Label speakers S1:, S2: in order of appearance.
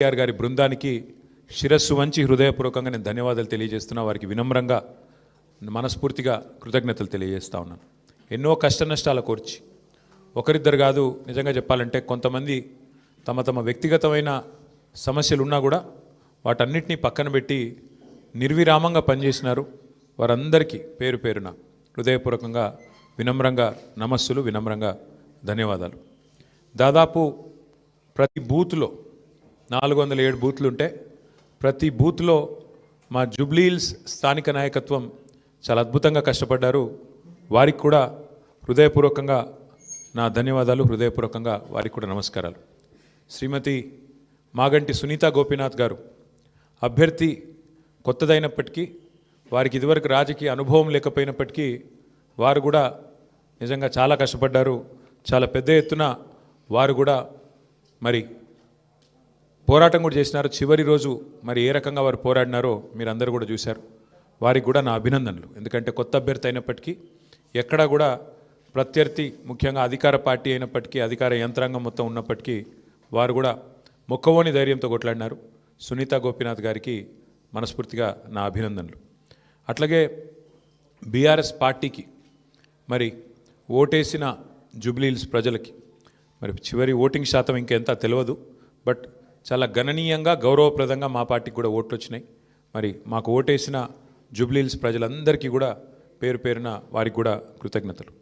S1: KR గారి బృందానికి శిరస్సు వంచి హృదయపూర్వకంగా నేను ధన్యవాదాలు తెలియజేస్తున్నా. వారికి వినమ్రంగా మనస్ఫూర్తిగా కృతజ్ఞతలు తెలియజేస్తా ఉన్నాను. ఎన్నో కష్ట నష్టాల కోర్చి ఒకరిద్దరు కాదు నిజంగా చెప్పాలంటే కొంతమంది తమ తమ వ్యక్తిగతమైన సమస్యలు ఉన్నా కూడా వాటన్నిటినీ పక్కన పెట్టి నిర్విరామంగా పనిచేసినారు. వారందరికీ పేరు పేరున హృదయపూర్వకంగా వినమ్రంగా నమస్సులు వినమ్రంగా ధన్యవాదాలు. దాదాపు ప్రతి బూత్లో నాలుగు వందల ఏడు బూత్లు ఉంటే ప్రతి బూత్లో మా జూబ్లీహిల్స్ స్థానిక నాయకత్వం చాలా అద్భుతంగా కష్టపడ్డారు. వారికి కూడా హృదయపూర్వకంగా నా ధన్యవాదాలు హృదయపూర్వకంగా వారికి కూడా నమస్కారాలు. శ్రీమతి మాగంటి సునీత గోపీనాథ్ గారు అభ్యర్థి కొత్తదైనప్పటికీ వారికి ఇదివరకు రాజకీయ అనుభవం లేకపోయినప్పటికీ వారు కూడా నిజంగా చాలా కష్టపడ్డారు. చాలా పెద్ద ఎత్తున వారు కూడా మరి పోరాటం కూడా చేసినారు. చివరి రోజు మరి ఏ రకంగా వారు పోరాడినారో మీరు అందరూ కూడా చూశారు. వారికి కూడా నా అభినందనలు. ఎందుకంటే కొత్త అభ్యర్థి అయినప్పటికీ ఎక్కడా కూడా ప్రత్యర్థి ముఖ్యంగా అధికార పార్టీ అయినప్పటికీ అధికార యంత్రాంగం మొత్తం ఉన్నప్పటికీ వారు కూడా మొక్కవోని ధైర్యంతో కొట్లాడినారు. సునీత గోపీనాథ్ గారికి మనస్ఫూర్తిగా నా అభినందనలు. అట్లాగే బీఆర్ఎస్ పార్టీకి మరి ఓటేసిన జూబ్లీహిల్స్ ప్రజలకి మరి చివరి ఓటింగ్ శాతం ఇంకెంత తెలియదు బట్ చాలా గణనీయంగా గౌరవప్రదంగా మా పార్టీకి కూడా ఓట్లు వచ్చినాయి మరి మాకు ఓటేసిన జూబ్లీహిల్స్ ప్రజలందరికీ కూడా పేరు పేరున వారికి కూడా కృతజ్ఞతలు.